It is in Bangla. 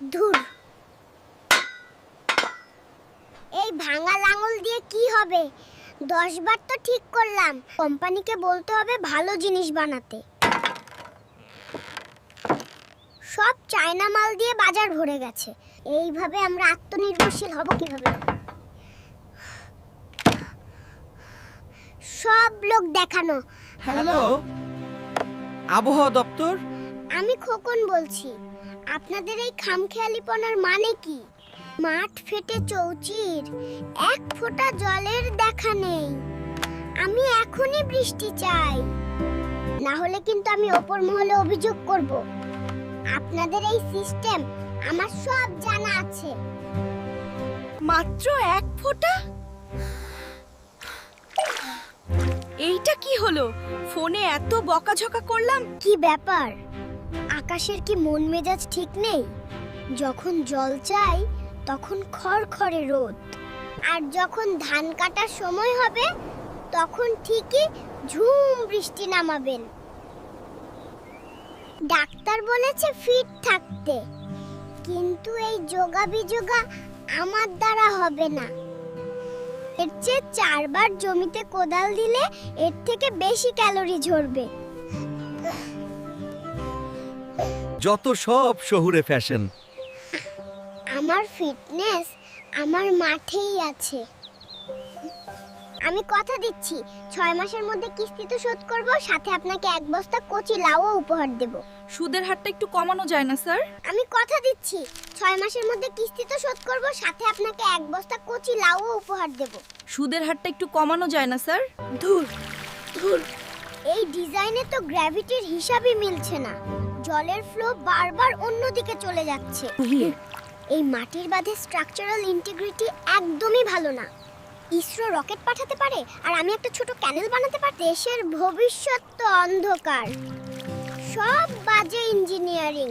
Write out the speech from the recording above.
ধুর। এই ভাঙা লাঙল দিয়ে কি হবে? দশ বার তো ঠিক করলাম। কোম্পানিকে বলতে হবে ভালো জিনিস বানাতে। সব চায়না মাল দিয়ে বাজার ভরে গেছে। এইভাবে আমরা আত্মনির্ভরশীল হব কীভাবে? সব লোক দেখানো। হ্যালো আবহাওয়া দপ্তর? আমি খোকন বলছি। আপনাদের এই খামখেয়ালিপনার মানে কি? মাঠ ফেটে চৌচির এক ফোঁটা জলের দেখা নেই। আমি এখনই বৃষ্টি চাই। না হলে কিন্তু আমি ওপর মহলে অভিযোগ করব। আপনাদের এই সিস্টেম আমার সব জানা আছে। মাত্র এক ফোঁটা? এইটা কি হলো? ফোনে এত বকাঝকা করলাম? কি ব্যাপার? আকাশের কি মন মেজাজ ঠিক নেই? যখন জল চাই, তখন খড়খড়ে রোদ। আর যখন ধান কাটার সময় হবে, তখন ঠিকই ঝুম বৃষ্টি নামাবেন। ডাক্তার বলেছে ফিট থাকতে। কিন্তু এই যোগা বিযোগা আমার দ্বারা হবে না। এর চেয়ে চারবার জমিতে কোদাল দিলে এর থেকে বেশি ক্যালোরি ঝরবে। যত সব শহুরে ফ্যাশন আমার ফিটনেস আমার মাঠেই আছে। আমি কথা দিচ্ছি ছয় মাসের মধ্যে কিস্তি তো শোধ করব সাথে আপনাকে এক বস্তা কচি লাউও উপহার দেব। সুদের হারটা একটু কমানো যায় না স্যার? আমি কথা দিচ্ছি ছয় মাসের মধ্যে কিস্তি তো শোধ করব সাথে আপনাকে এক বস্তা কচি লাউও উপহার দেব। সুদের হারটা একটু কমানো যায় না স্যার? ধুর ধুর। এই ডিজাইনে তো গ্র্যাভিটির হিসাবই মিলছে না। জলের ফ্লো বারবার অন্যদিকে চলে যাচ্ছে। এই মাটির বাঁধে স্ট্রাকচারাল ইন্টিগ্রিটি একদমই ভালো না। ইসরো রকেট পাঠাতে পারে আর আমি একটা ছোট ক্যানেল বানাতে পারি দেশের ভবিষ্যৎ তো অন্ধকার। সব বাজে ইঞ্জিনিয়ারিং